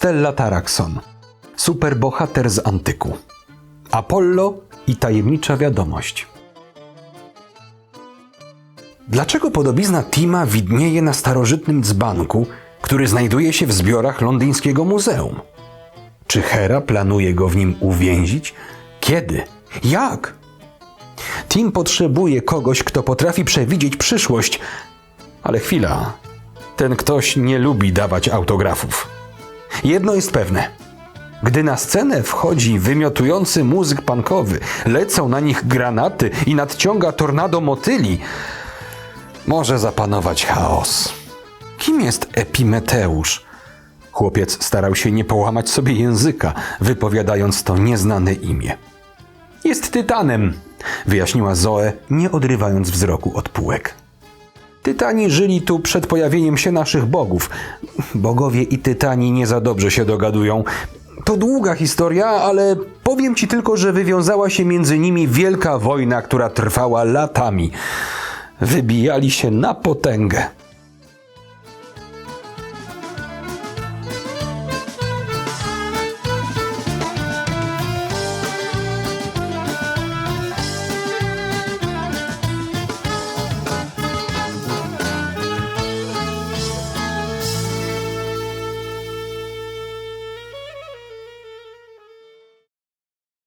Stella Tarakson, superbohater z antyku. Apollo i tajemnicza wiadomość. Dlaczego podobizna Tima widnieje na starożytnym dzbanku, który znajduje się w zbiorach londyńskiego muzeum? Czy Hera planuje go w nim uwięzić? Kiedy? Jak? Tim potrzebuje kogoś, kto potrafi przewidzieć przyszłość, ale chwila. Ten ktoś nie lubi dawać autografów. Jedno jest pewne. Gdy na scenę wchodzi wymiotujący muzyk punkowy, lecą na nich granaty i nadciąga tornado motyli, może zapanować chaos. Kim jest Epimeteusz? Chłopiec starał się nie połamać sobie języka, wypowiadając to nieznane imię. Jest tytanem, wyjaśniła Zoe, nie odrywając wzroku od półek. Tytani żyli tu przed pojawieniem się naszych bogów. Bogowie i tytani nie za dobrze się dogadują. To długa historia, ale powiem ci tylko, że wywiązała się między nimi wielka wojna, która trwała latami. Wybijali się na potęgę.